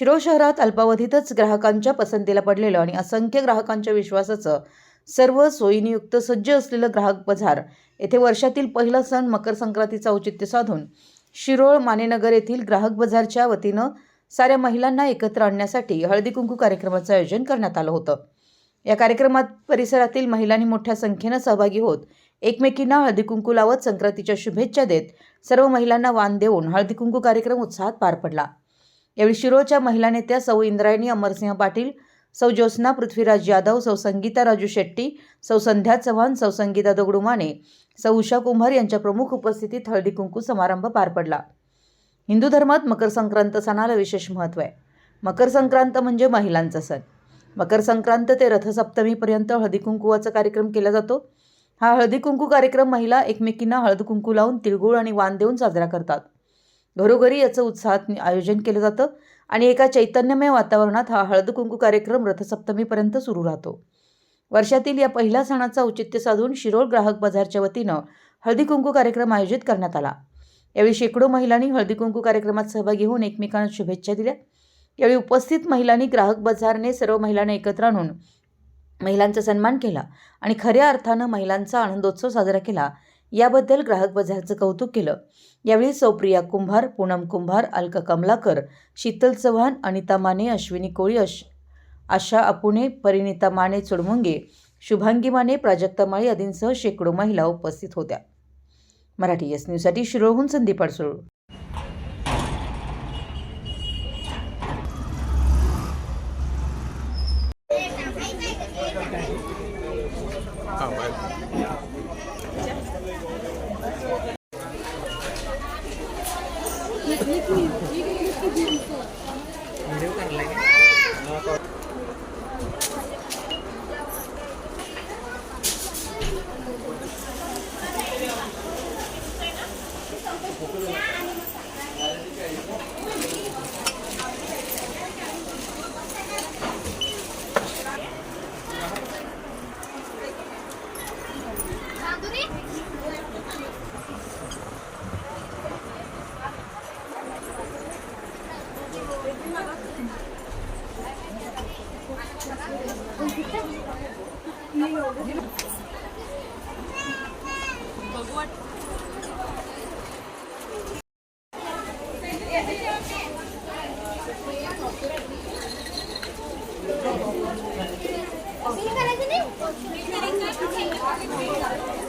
शिरोळ शहरात अल्पावधीतच ग्राहकांच्या पसंतीला पडलेलं आणि असंख्य ग्राहकांच्या विश्वासाचं सर्व सोयीनियुक्त सज्ज असलेलं ग्राहक बाजार येथे वर्षातील पहिला सण मकर संक्रांतीचं औचित्य साधून शिरोळ मानेनगर येथील ग्राहक बाजारच्या वतीनं साऱ्या महिलांना एकत्र आणण्यासाठी हळदी कुंकू कार्यक्रमाचं आयोजन करण्यात आलं होतं. या कार्यक्रमात परिसरातील महिलांनी मोठ्या संख्येनं सहभागी होत एकमेकींना हळदी कुंकू लावत संक्रांतीच्या शुभेच्छा देत सर्व महिलांना वाण देऊन हळदी कुंकू कार्यक्रम उत्साहात पार पडला. यावेळी शिरोच्या महिला नेत्या सौ इंद्रायणी अमरसिंह पाटील सौ ज्योत्स्ना पृथ्वीराज यादव सौ संगीता राजू शेट्टी सौ संध्या चव्हाण सौ संगीता दगडू माने सौ उषा कुंभार यांच्या प्रमुख उपस्थितीत हळदी कुंकू समारंभ पार पडला. हिंदू धर्मात मकर संक्रांत सणाला विशेष महत्त्व आहे. मकर संक्रांत म्हणजे महिलांचा सण. मकर संक्रांत ते रथसप्तमीपर्यंत हळदी कुंकुवाचा कार्यक्रम केला जातो. हा हळदी कुंकू कार्यक्रम महिला एकमेकींना हळद कुंकू लावून तिळगुळ आणि वाण देऊन साजरा करतात. घरोघरी याचं उत्साहात आयोजन केलं जातं आणि एका चैतन्यमय वातावरणात हा हळद कुंकू कार्यक्रम रथसप्तमीपर्यंत सुरू राहतो. वर्षातील या पहिल्या सणाचा औचित्य साधून शिरोळ ग्राहक बाजारच्या वतीनं हळदी कुंकू कार्यक्रम आयोजित करण्यात आला. यावेळी शेकडो महिलांनी हळदी कुंकू कार्यक्रमात सहभागी होऊन एकमेकांना शुभेच्छा दिल्या. यावेळी उपस्थित महिलांनी ग्राहक बाजारने सर्व महिलांना एकत्र आणून महिलांचा सन्मान केला आणि खऱ्या अर्थानं महिलांचा आनंदोत्सव साजरा केला. याबद्दल ग्राहक बाजारचं कौतुक केलं. यावेळी सौप्रिया कुंभार पूनम कुंभार अलका कमलाकर शीतल चव्हाण अनिता माने अश्विनी कोळी अश आशा अपुणे परिणिता माने चुडमुंगे शुभांगी माने प्राजक्ता माळी आदींसह शेकडो महिला उपस्थित होत्या. मराठी एस न्यूजसाठी शिरोळहून संदीप अडसूळ. हो nếu cần lấy ताई त्याचं